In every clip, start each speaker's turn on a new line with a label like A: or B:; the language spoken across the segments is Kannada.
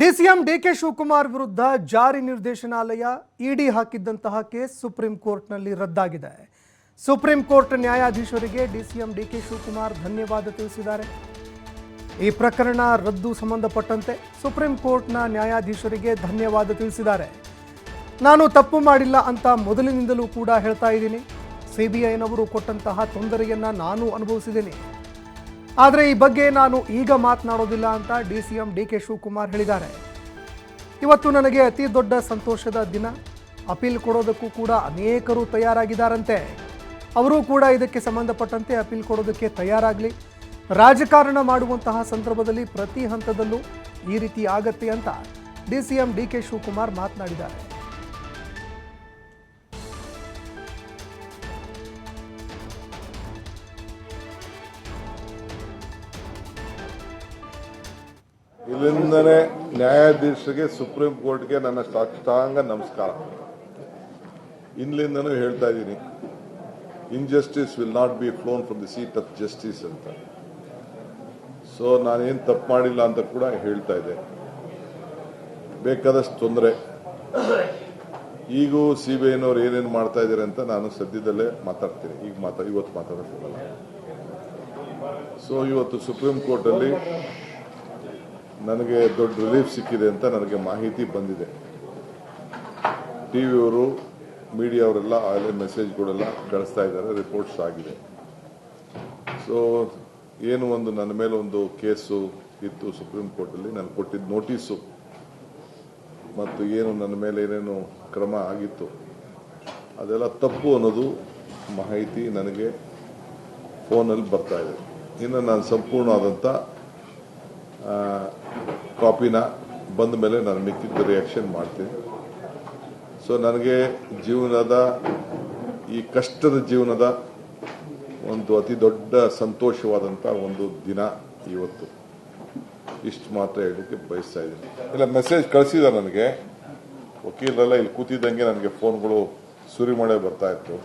A: ಡಿಸಿಎಂ ಡಿಕೆ ಶಿವಕುಮಾರ್ ವಿರುದ್ಧ ಜಾರಿ ನಿರ್ದೇಶನಾಲಯ ಇಡಿ ಹಾಕಿದ್ದಂತಹ ಕೇಸ್ ಸುಪ್ರೀಂ ಕೋರ್ಟ್ನಲ್ಲಿ ರದ್ದಾಗಿದೆ. ಸುಪ್ರೀಂ ಕೋರ್ಟ್ ನ್ಯಾಯಾಧೀಶರಿಗೆ ಡಿಸಿಎಂ ಡಿಕೆ ಶಿವಕುಮಾರ್ ಧನ್ಯವಾದ ತಿಳಿಸಿದ್ದಾರೆ. ಈ ಪ್ರಕರಣ ರದ್ದು ಸಂಬಂಧಪಟ್ಟಂತೆ ಸುಪ್ರೀಂ ಕೋರ್ಟ್ನ ನ್ಯಾಯಾಧೀಶರಿಗೆ ಧನ್ಯವಾದ ತಿಳಿಸಿದ್ದಾರೆ. ನಾನು ತಪ್ಪು ಮಾಡಿಲ್ಲ ಅಂತ ಮೊದಲಿನಿಂದಲೂ ಕೂಡ ಹೇಳ್ತಾ ಇದ್ದೀನಿ. ಸಿ ಬಿ ಐನವರು ಕೊಟ್ಟಂತಹ ತೊಂದರೆಯನ್ನು ನಾನು ಅನುಭವಿಸಿದ್ದೀನಿ. ಆದರೆ ಈ ಬಗ್ಗೆ ನಾನು ಈಗ ಮಾತನಾಡೋದಿಲ್ಲ ಅಂತ D C M D K Shivakumar ಹೇಳಿದ್ದಾರೆ. ಇವತ್ತು ನನಗೆ ಅತಿ ದೊಡ್ಡ ಸಂತೋಷದ ದಿನ. ಅಪೀಲ್ ಕೊಡೋದಕ್ಕೂ ಕೂಡ ಅನೇಕರು ತಯಾರಾಗಿದ್ದಾರಂತೆ. ಅವರು ಕೂಡ ಇದಕ್ಕೆ ಸಂಬಂಧಪಟ್ಟಂತೆ ಅಪೀಲ್ ಕೊಡೋದಕ್ಕೆ ತಯಾರಾಗಲಿ. ರಾಜಕಾರಣ ಮಾಡುವಂತಹ ಸಂದರ್ಭದಲ್ಲಿ ಪ್ರತಿ ಹಂತದಲ್ಲೂ ಈ ರೀತಿ ಆಗತ್ತೆ ಅಂತ D C M D K Shivakumar ಮಾತನಾಡಿದ್ದಾರೆ.
B: ಇಲ್ಲಿಂದನೇ ನ್ಯಾಯಾಧೀಶರಿಗೆ, ಸುಪ್ರೀಂ ಕೋರ್ಟ್ಗೆ ನನ್ನ ಸಾಷ್ಟಾಂಗ ನಮಸ್ಕಾರ. ಇಲ್ಲಿಂದನೂ ಹೇಳ್ತಾ ಇದ್ದೀನಿ. Injustice will not be flown from the seat of justice ಅಂತ. ಸೊ ನಾನೇನು ತಪ್ಪು ಮಾಡಿಲ್ಲ ಅಂತ ಕೂಡ ಹೇಳ್ತಾ ಇದ್ದೆ. ಬೇಕಾದಷ್ಟು ತೊಂದರೆ. ಈಗೂ ಸಿ ಬಿ ಐನವ್ರು ಏನೇನು ಮಾಡ್ತಾ ಇದ್ದಾರೆ ಅಂತ ನಾನು ಸದ್ಯದಲ್ಲೇ ಮಾತಾಡ್ತೀನಿ. ಈಗ ಮಾತಾ, ಇವತ್ತು ಮಾತಾಡೋಕ್ಕಾಗಲ್ಲ. ಸೊ ಇವತ್ತು ಸುಪ್ರೀಂ ಕೋರ್ಟಲ್ಲಿ ನನಗೆ ದೊಡ್ಡ ರಿಲೀಫ್ ಸಿಕ್ಕಿದೆ ಅಂತ ನನಗೆ ಮಾಹಿತಿ ಬಂದಿದೆ. ಟಿ ವಿಯವರು ಮೀಡಿಯಾವರೆಲ್ಲ ಮೆಸೇಜ್ ಮೆಸೇಜ್ಗಳೆಲ್ಲ ಕಳಿಸ್ತಾ ಇದ್ದಾರೆ ರಿಪೋರ್ಟ್ಸ್ ಆಗಿದೆ. ಸೊ ಏನು ಒಂದು ನನ್ನ ಮೇಲೆ ಒಂದು ಕೇಸು ಇತ್ತು ಸುಪ್ರೀಂ ಕೋರ್ಟಲ್ಲಿ ನಾನು ಕೊಟ್ಟಿದ್ದ ನೋಟಿಸು ಮತ್ತು ಏನು ನನ್ನ ಮೇಲೆ ಏನೇನು ಕ್ರಮ ಆಗಿತ್ತು, ಅದೆಲ್ಲ ತಪ್ಪು ಅನ್ನೋದು ಮಾಹಿತಿ ನನಗೆ ಫೋನಲ್ಲಿ ಬರ್ತಾ ಇದೆ. ಇನ್ನು ನಾನು ಸಂಪೂರ್ಣವಾದಂಥ ಕಾಪಿನ ಬಂದ ಮೇಲೆ ನಾನು ಮಿಕ್ಕಿದ್ದ ರಿಯಾಕ್ಷನ್ ಮಾಡ್ತೀನಿ. ಸೊ ನನಗೆ ಜೀವನದ, ಈ ಕಷ್ಟದ ಜೀವನದ ಒಂದು ಅತಿ ದೊಡ್ಡ ಸಂತೋಷವಾದಂಥ ಒಂದು ದಿನ ಇವತ್ತು. ಇಷ್ಟು ಮಾತ್ರ ಹೇಳಲಿಕ್ಕೆ ಬಯಸ್ತಾ ಇದ್ದೀನಿ. ಇಲ್ಲ ಮೆಸೇಜ್ ಕಳಿಸಿದ ನನಗೆ. ವಕೀಲರೆಲ್ಲ ಇಲ್ಲಿ ಕೂತಿದ್ದಂಗೆ ನನಗೆ ಫೋನ್ಗಳು ಸುರಿಮಳೆ ಬರ್ತಾ ಇತ್ತು.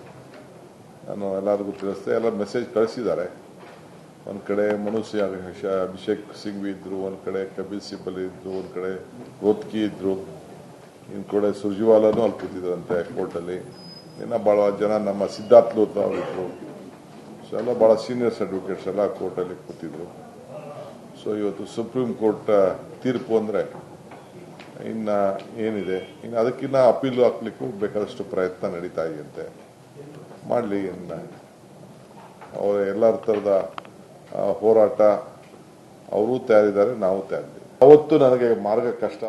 B: ನಾನು ಎಲ್ಲರಿಗೂ ತಿಳಿಸ್ದೆ, ಎಲ್ಲ ಮೆಸೇಜ್ ಕಳಿಸಿದ್ದಾರೆ. ಒಂದ್ ಕಡೆ ಮನುಷ್ಯ ಅಭಿಷೇಕ್ ಸಿಂಘ್ವಿ ಇದ್ರು, ಒಂದು ಕಡೆ ಕಪಿಲ್ ಸಿಬ್ಬಲ್ ಇದ್ರು, ಒಂದು ಕಡೆ ರೋತ್ಕಿ ಇದ್ರು. ಇನ್ನು ಕಡೆ ಸುರ್ಜಿವಾಲಾನು ಅಲ್ಲಿ ಕೂತಿದ್ರಂತೆ ಕೋರ್ಟಲ್ಲಿ. ಇನ್ನೂ ಭಾಳ ಜನ ನಮ್ಮ ಸಿದ್ಧಾರ್ಥ್ ಲೋತ್ ಅವ್ರು ಇದ್ರು. ಸೊ ಎಲ್ಲ ಭಾಳ ಸೀನಿಯರ್ಸ್ ಅಡ್ವೊಕೇಟ್ಸ್ ಎಲ್ಲ ಕೋರ್ಟಲ್ಲಿ ಕೂತಿದ್ರು. ಸೊ ಇವತ್ತು ಸುಪ್ರೀಂ ಕೋರ್ಟ್ ತೀರ್ಪು ಅಂದರೆ ಇನ್ನು ಏನಿದೆ? ಇನ್ನು ಅದಕ್ಕಿನ್ನ ಅಪೀಲು ಹಾಕ್ಲಿಕ್ಕೂ ಬೇಕಾದಷ್ಟು ಪ್ರಯತ್ನ ನಡೀತಾ ಇದೆಯಂತೆ. ಮಾಡಲಿ ಇನ್ನು. ಅವರ ಎಲ್ಲರ ಥರದ ಹೋರಾಟ ಅವರು ತಯಾರಿದ್ದಾರೆ ನಾವು ತಯಾರಿದ್ದೀವಿ. ಅವತ್ತು ನನಗೆ ಮಾರ್ಗ ಕಷ್ಟ